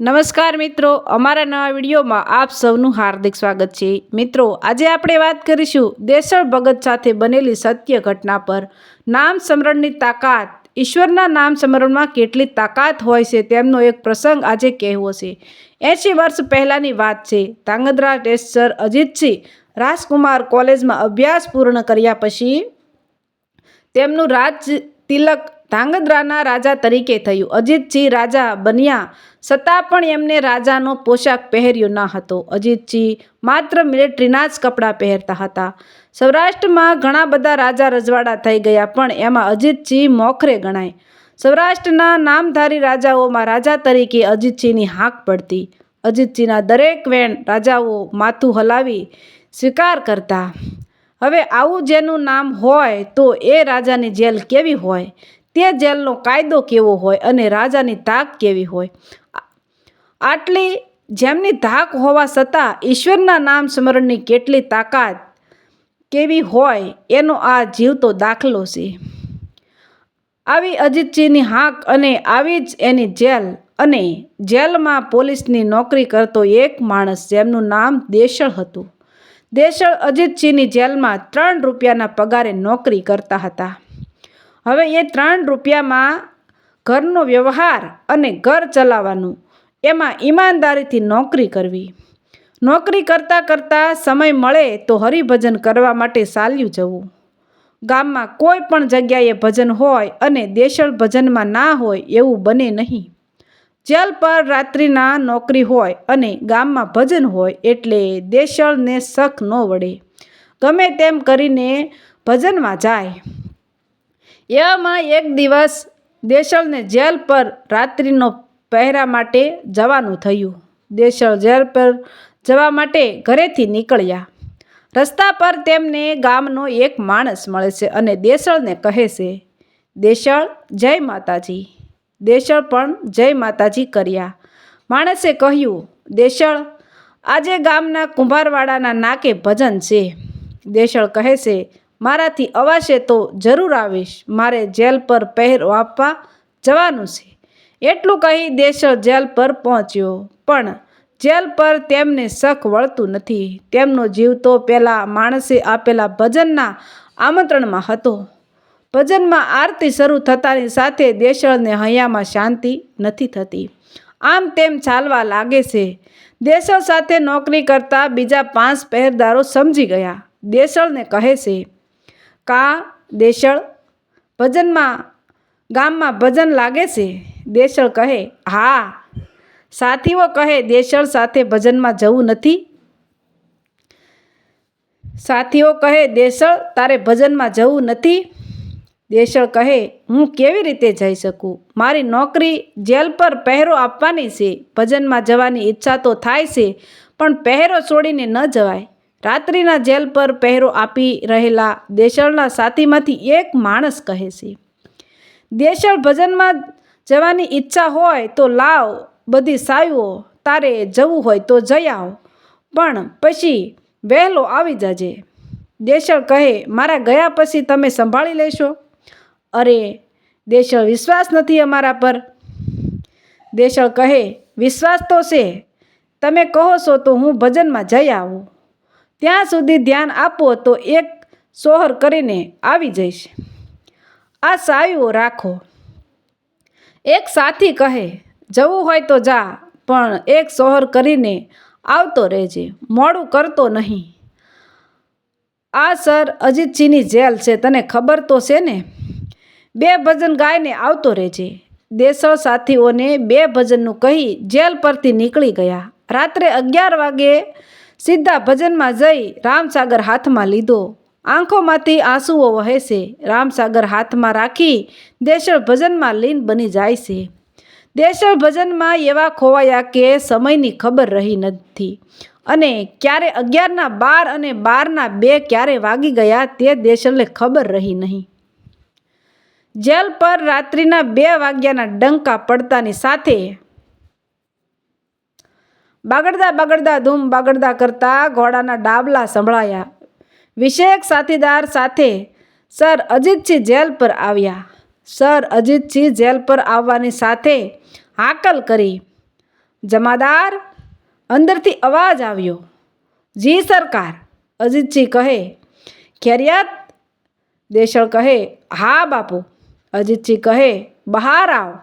નમસ્કાર મિત્રો, અમારા નવા વિડીયોમાં આપ સૌનું હાર્દિક સ્વાગત છે. મિત્રો, આજે આપણે વાત કરીશું દેસળ ભગત સાથે બનેલી સત્ય ઘટના પર. નામ સ્મરણની તાકાત, ઈશ્વરના નામ સ્મરણમાં કેટલી તાકાત હોય છે તેમનો એક પ્રસંગ આજે કહેવો છે. એંશી વર્ષ પહેલાંની વાત છે. તાંગધ્રા ટેસ્ટર અજીતસિંહ રાજકુમાર કોલેજમાં અભ્યાસ પૂર્ણ કર્યા પછી તેમનું રાજ તિલક ધાંગધ્રાના રાજા તરીકે થયું. અજીતસિંહ રાજા બન્યા છતાં પણ એમને રાજાનો પોશાક પહેર્યો ન હતો. અજીતસિંહ માત્ર મિલિટરીના જ કપડાં પહેરતા હતા. સૌરાષ્ટ્રમાં ઘણા બધા રાજા રજવાડા થઈ ગયા, પણ એમાં અજીતસિંહ મોખરે ગણાય. સૌરાષ્ટ્રના નામધારી રાજાઓમાં રાજા તરીકે અજીતસિંહની હાંક પડતી. અજીતસિંહના દરેક વેણ રાજાઓ માથું હલાવી સ્વીકાર કરતા. હવે આવું જેનું નામ હોય તો એ રાજાની જેલ કેવી હોય? તે જેલનો કાયદો કેવો હોય અને રાજાની ધાક કેવી હોય? આટલી જેમની ધાક હોવા છતાં ઈશ્વરના નામ સ્મરણની કેટલી તાકાત કેવી હોય એનો આ જીવતો દાખલો છે. આવી અજીતજીની હાક અને આવી જ એની જેલ અને જેલમાં પોલીસની નોકરી કરતો એક માણસ જેમનું નામ દેશળ હતું. દેશળ અજીતજીની જેલમાં ત્રણ રૂપિયાના પગારે નોકરી કરતા હતા. હવે એ ત્રણ રૂપિયામાં ઘરનો વ્યવહાર અને ઘર ચલાવવાનું, એમાં ઈમાનદારીથી નોકરી કરવી. નોકરી કરતાં કરતાં સમય મળે તો હરિભજન કરવા માટે ચાલ્યું જવું. ગામમાં કોઈ પણ જગ્યાએ ભજન હોય અને દેશળ ભજનમાં ના હોય એવું બને નહીં. જેલ પર રાત્રિના નોકરી હોય અને ગામમાં ભજન હોય એટલે દેશળને શક ન વળે. ગમે તેમ કરીને ભજનમાં જાય. એવામાં એક દિવસ દેશળને જેલ પર રાત્રિનો પહેરા માટે જવાનું થયું. દેશળ જેલ પર જવા માટે ઘરેથી નીકળ્યા. રસ્તા પર તેમને ગામનો એક માણસ મળે છે અને દેશળને કહે છે દેશળ જય માતાજી. દેશળ પણ જય માતાજી કર્યા. માણસે કહ્યું દેશળ આજે ગામના કુંભારવાડાના નાકે ભજન છે. દેશળ કહે છે મારાથી અવાશે તો જરૂર આવીશ. મારે જેલ પર પહેરો આપવા જવાનું છે. એટલું કહી દેશળ જેલ પર પહોંચ્યો. પણ જેલ પર તેમને શક વળતું નથી. તેમનો જીવ તો પહેલાં માણસે આપેલા ભજનના આમંત્રણમાં હતો. ભજનમાં આરતી શરૂ થતાની સાથે દેશળને હૈયામાં શાંતિ નથી થતી. આમ તેમ ચાલવા લાગે છે. દેશળ સાથે નોકરી કરતા બીજા પાંચ પહેરદારો સમજી ગયા. દેશળને કહે છે કા દેશળ? ભજનમાં, ગામમાં ભજન લાગે છે? દેશળ કહે, હા. સાથીઓ કહે, દેશળ સાથે ભજનમાં જવું નથી. સાથીઓ કહે, દેશળ, તારે ભજનમાં જવું નથી. દેશળ કહે, હું કેવી રીતે જઈ શકું? મારી નોકરી જેલ પર પહેરો આપવાની છે. ભજનમાં જવાની ઈચ્છા તો થાય છે, પણ પહેરો છોડીને ન જવાય. રાત્રિના જેલ પર પહેરો આપી રહેલા દેશળના સાથીમાંથી એક માણસ કહે છે, દેશળ ભજનમાં જવાની ઈચ્છા હોય તો લાવ, બધી સાયુઓ, તારે જવું હોય તો જઈ આવ, પણ પછી વહેલો આવી જજે. દેશળ કહે, મારા ગયા પછી તમે સંભાળી લેશો? અરે, દેશળ વિશ્વાસ નથી અમારા પર. દેશળ કહે, વિશ્વાસ તો છે. તમે કહો છો તો હું ભજનમાં જઈ આવું. ત્યાં સુધી ધ્યાન આપો તો એક સોહર કરીને આવી જઈશ. આ સાયુઓ રાખો. એક સાથી કહે, જવું હોય તો જા, પણ એક સોહર કરીને આવતો રહેજે. મોડું કરતો નહીં. આ સર અજીતસિંહની જેલ છે, તને ખબર તો છે ને? બે ભજન ગાઈને આવતો રહેજે. દેશળ સાથીઓને બે ભજનનું કહી જેલ પરથી નીકળી ગયા. રાત્રે અગિયાર વાગે સીધા ભજનમાં જઈ રામસાગર હાથમાં લીધો. આંખોમાંથી આંસુઓ વહે છે. રામસાગર હાથમાં રાખી દેશળ ભજનમાં લીન બની જાય છે. દેશળ ભજનમાં એવા ખોવાયા કે સમયની ખબર રહી નથી. અને ક્યારે અગિયારના બાર અને બારના બે ક્યારે વાગી ગયા તે દેશળને ખબર રહી નહીં. જેલ પર રાત્રિના બે વાગ્યાના ડંકા પડતાની સાથે બાગડદા બાગડદા ધૂમ બાગડદા કરતા ઘોડાના ડાબલા સંભળાયા. વિષયક સાથીદાર સાથે સર અજીતસિંહ જેલ પર આવ્યા. સર અજીતસિંહ જેલ પર આવવાની સાથે હાકલ કરી. જમાદાર, અંદરથી અવાજ આવ્યો. જી સરકાર, અજીતસિંહ કહે. ખેરિયત, દેશળ કહે, હા બાપુ. અજીતસિંહ કહે, બહાર આવ.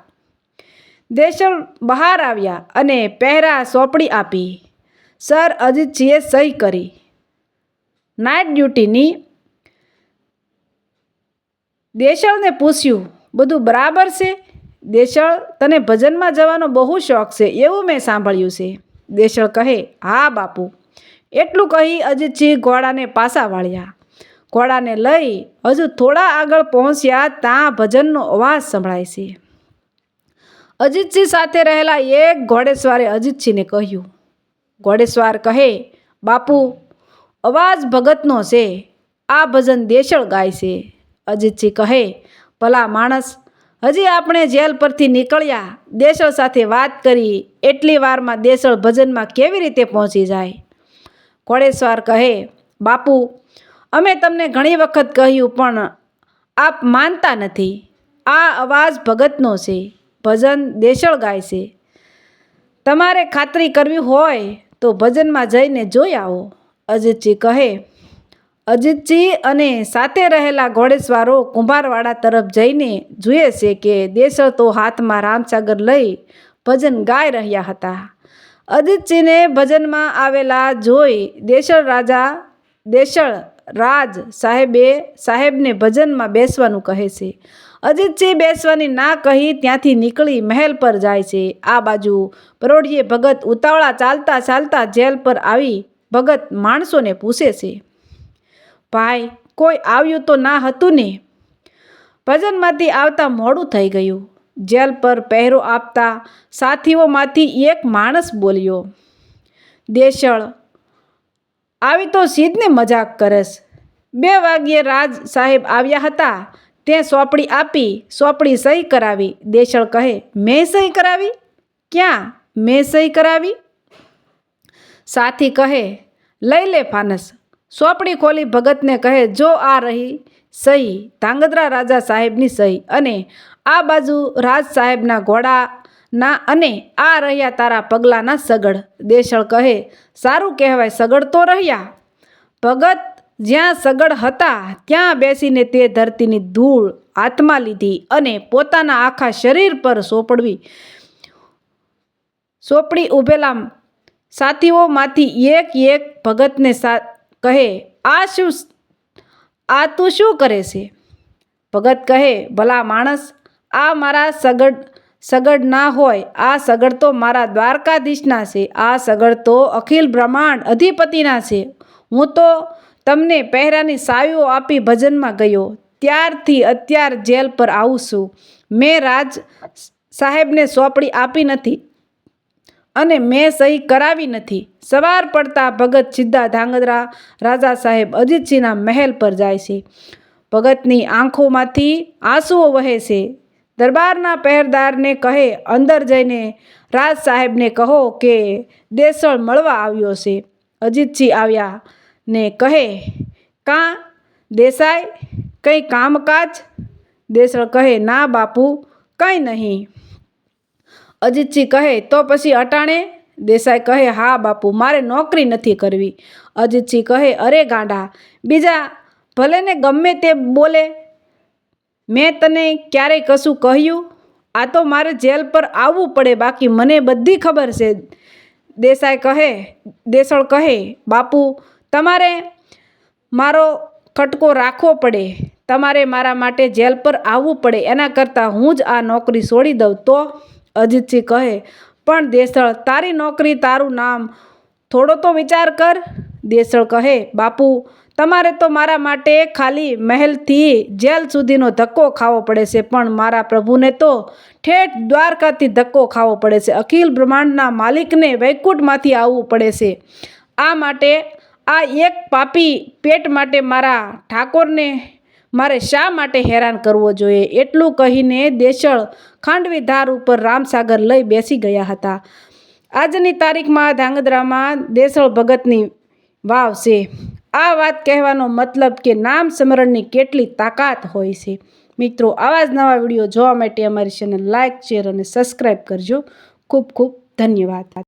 દેશળ બહાર આવ્યા અને પહેરા સોંપડી આપી. સર અજીતસિંહે સહી કરી. નાઇટ ડ્યુટીની દેશળને પૂછ્યું, બધું બરાબર છે? દેશળ, તને ભજનમાં જવાનો બહુ શોખ છે, એવું મેં સાંભળ્યું છે. દેશળ કહે, હા, બાપુ. એટલું કહી અજીતસિંહ ઘોડાને પાસા વાળ્યા. ઘોડાને લઈ હજુ થોડા આગળ પહોંચ્યા, ત્યાં ભજનનો અવાજ સંભળાય છે. અજીતસિંહ સાથે રહેલા એક ઘોડેસવારે અજીતસિંહને કહ્યું, ઘોડેસવાર કહે, બાપુ, અવાજ ભગતનો છે, આ ભજન દેશળ ગાય છે. અજીતસિંહ કહે, ભલા માણસ, હજી આપણે જેલ પરથી નીકળ્યા, દેશળ સાથે વાત કરી, એટલી વારમાં દેશળ ભજનમાં કેવી રીતે પહોંચી જાય? ઘોડેસવાર કહે, બાપુ, અમે તમને ઘણી વખત કહ્યું, પણ આપ માનતા નથી. આ અવાજ ભગતનો છે. ભજન દેશળ ગાય છે. તમારે ખાતરી કરવી હોય તો ભજનમાં જઈને જોઈ આવો. અજીતજી કહે, અજીતજી અને સાથે રહેલા ઘોડેસવારો કુંભારવાડા તરફ જઈને જુએ છે કે દેશળ તો હાથમાં રામસાગર લઈ ભજન ગાઈ રહ્યા હતા. અજીતજીને ભજનમાં આવેલા જોઈ દેશળ રાજા, દેશળ રાજ સાહેબે સાહેબને ભજનમાં બેસવાનું કહે છે. અજીતસિંહ બેસવાની ના કહી ત્યાંથી નીકળી મહેલ પર જાય છે. આ બાજુ પરોઢીએ ભગત ઉતાવળા ચાલતા ચાલતા જેલ પર આવી ભગત માણસોને પૂછે છે, ભાઈ, કોઈ આવ્યું તો ના હતું ને? ભજનમાંથી આવતા મોડું થઈ ગયું. જેલ પર પહેરો આપતા સાથીઓમાંથી એક માણસ બોલ્યો, દેશળ, આવી તો સીધને મજાક કરસ. બે વાગ્યે રાજ સાહેબ આવ્યા હતા. તે સોંપડી આપી સોંપડી સહી કરાવી. દેશળ કહે, મેં સહી કરાવી? ક્યાં મેં સહી કરાવી? સાથી કહે, લઈ લે ફાનસ. સોંપડી ખોલી ભગતને કહે, જો આ રહી સહી, ધાંગધ્રા રાજા સાહેબની સહી અને આ બાજુ રાજ સાહેબના ઘોડાના અને આ રહ્યા તારા પગલાંના સગડ. દેશળ કહે, સારું કહેવાય, સગડ તો રહ્યા. ભગત જ્યાં સગડ હતા, ત્યાં બેસીને તે ધરતીની ધૂળ હાથમાં લીધી અને પોતાના આખા શરીર પર સોંપડવી. સોંપડી ઊભેલા સાથીઓમાંથી એક એક ભગતને સા, કહે, આ શું આ તું શું કરે છે? ભગત કહે, ભલા માણસ, આ મારા સગડ સગડ ના હોય, આ સગડ તો મારા દ્વારકાધીશના છે, આ સગડ તો અખિલ બ્રહ્માંડ અધિપતિના છે. હું તો તમને પહેરાની સાવીઓ આપી ભજનમાં ગયો. ત્યારથી અત્યાર જેલ પર આવું છું. મેં રાજ સાહેબને સોંપડી આપી નથી અને મેં સહી કરાવી નથી. સવાર પડતા ભગત સીધા ધાંગધ્રા રાજા સાહેબ અજીતસિંહના મહેલ પર જાય છે. ભગતની આંખોમાંથી આંસુઓ વહે છે. દરબારના પહેરદારને કહે, અંદર જઈને રાજ સાહેબને કહો કે દેસળ મળવા આવ્યો છે. અજીતસિંહ આવ્યા. ને કહે, કાં દેસાઈ, કંઈ કામકાજ? દેસળ કહે, ના બાપુ, કંઈ નહીં. અજીતસિંહ કહે, તો પછી અટાણે? દેસાઈ કહે, હા બાપુ, મારે નોકરી નથી કરવી. અજીતસિંહ કહે, અરે ગાંડા, બીજા ભલે ને ગમે તે બોલે, મેં તને ક્યારેય કશું કહ્યું? આ તો મારે જેલ પર આવવું પડે, બાકી મને બધી ખબર છે. દેસાઈ કહે, દેસળ કહે, બાપુ તમારે મારો ખટકો રાખવો પડે. તમારે મારા માટે જેલ પર આવવું પડે. એના કરતાં હું જ આ નોકરી છોડી દઉં તો અજીતસિંહ કહે, પણ દેસળ, તારી નોકરી તારું નામ થોડો તો વિચાર કર. દેસળ કહે, બાપુ, તમારે તો મારા માટે ખાલી મહેલથી જેલ સુધીનો ધક્કો ખાવો પડે છે, પણ મારા પ્રભુને તો ઠેઠ દ્વારકાથી ધક્કો ખાવો પડે છે. અખિલ બ્રહ્માંડના માલિકને વૈકુંઠમાંથી આવવું પડે છે. આ માટે આ એક પાપી પેટ માટે મારા ઠાકોરને મારે શા માટે હેરાન કરવો જોઈએ? એટલું કહીને દેશળ ખાંડવી ધાર ઉપર રામસાગર લઈ બેસી ગયા હતા. આજની તારીખમાં ધાંગધ્રામાં દેશળ ભગતની વાવ છે. આ વાત કહેવાનો મતલબ કે નામ સ્મરણની કેટલી તાકાત હોય છે. મિત્રો, આવા જ નવા વીડિયો જોવા માટે અમારી ચેનલ લાઇક શેર અને સબસ્ક્રાઈબ કરજો. ખૂબ ખૂબ ધન્યવાદ.